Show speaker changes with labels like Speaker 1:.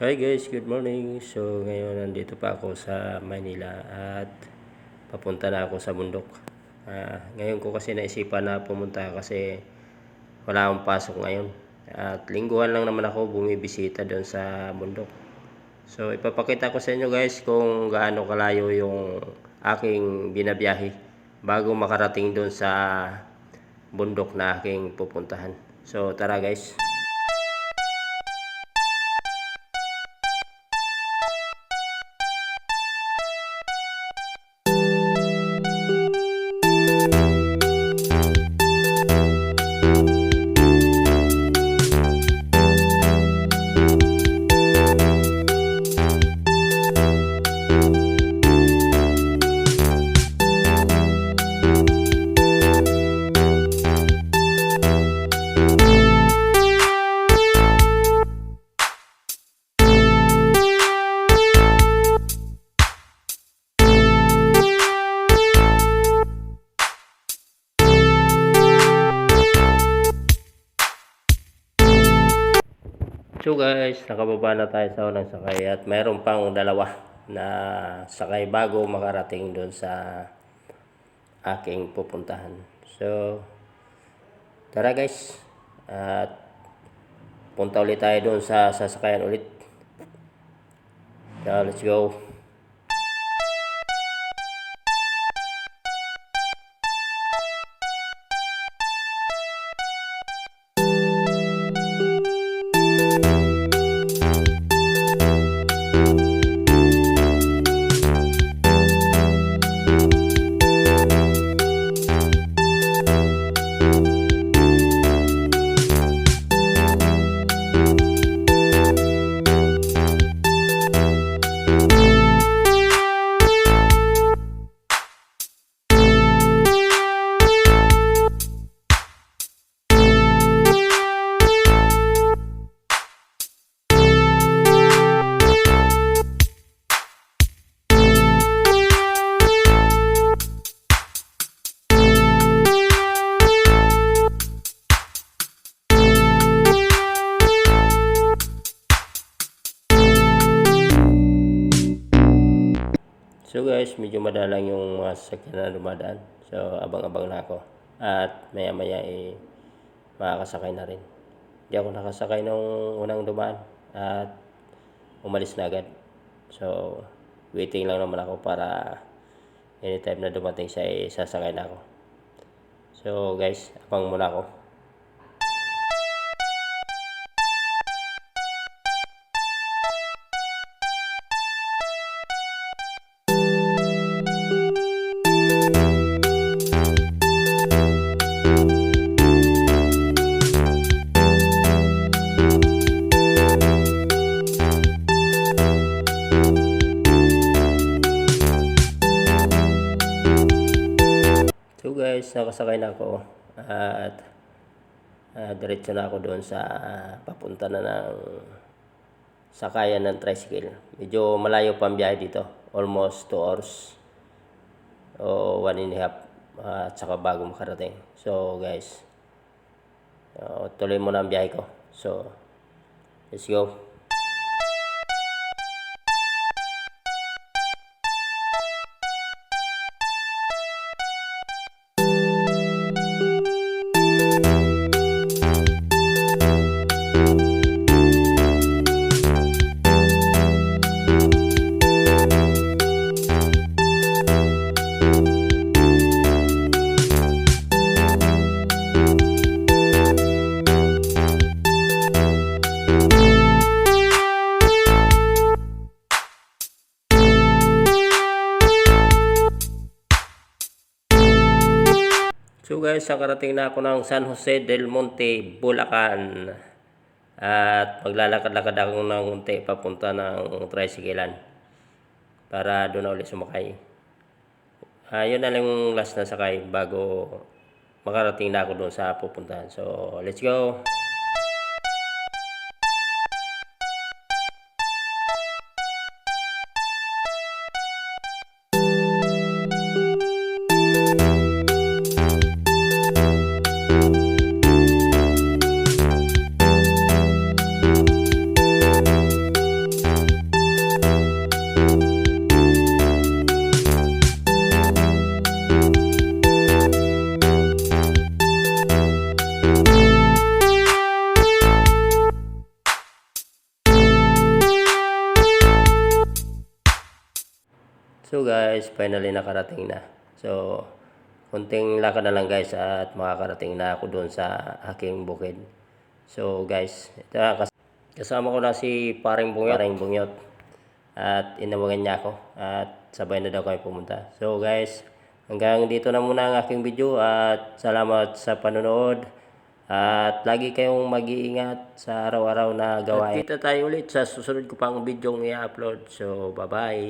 Speaker 1: Hi guys, good morning. So ngayon nandito pa ako sa Manila at papunta na ako sa bundok. Ah, ngayon ko kasi naisipan na pumunta kasi wala akong pasok ngayon. At lingguhan lang naman ako bumibisita doon sa bundok. So ipapakita ko sa inyo guys kung gaano kalayo yung aking binabiyahe bago makarating doon sa bundok na aking pupuntahan. So tara guys. So guys, nakababa na tayo sa unang sakay at mayroon pang dalawa na sakay bago makarating doon sa aking pupuntahan. So, tara guys. At punta ulit tayo doon sa sasakayan ulit. So, let's go. So guys, medyo madalang yung mga sasakyan na dumadaan. So abang-abang na ako. At maya maya eh, makakasakay na rin. Hindi ako nakasakay nung unang dumaan. At umalis na agad. So waiting lang naman ako para anytime na dumating siya eh, sasakay na ako. So guys, abang muna ako. Guys, nakasakay na ako at uh, diretso na ako doon sa papunta na ng sakayan ng tricycle. Medyo malayo pa ang biyahe dito. Almost 2 hours o 1 and a half uh, at saka bago makarating. So guys, uh, tuloy mo na ang biyahe ko. So, let's go. So guys, nakarating na ako ng San Jose del Monte, Bulacan. At maglalakad-lakad ako ng unti papunta ng tricyclean para doon na ulit sumakay. Ah, yun na lang yung last na sakay bago makarating na ako doon sa pupuntahan. So, let's go! Guys, finally nakarating na. So, kunting lakad na lang guys at makakarating na ako doon sa aking bukid. So guys, ito na, kas- kasama ko na si paring bungyot, paring bungyot. At inawagan niya ako at sabay na daw kami pumunta. So guys, hanggang dito na muna ang aking video at salamat sa panonood. At lagi kayong mag-iingat sa araw-araw na gawain. At kita tayo ulit sa susunod ko pang video i-upload. So bye-bye.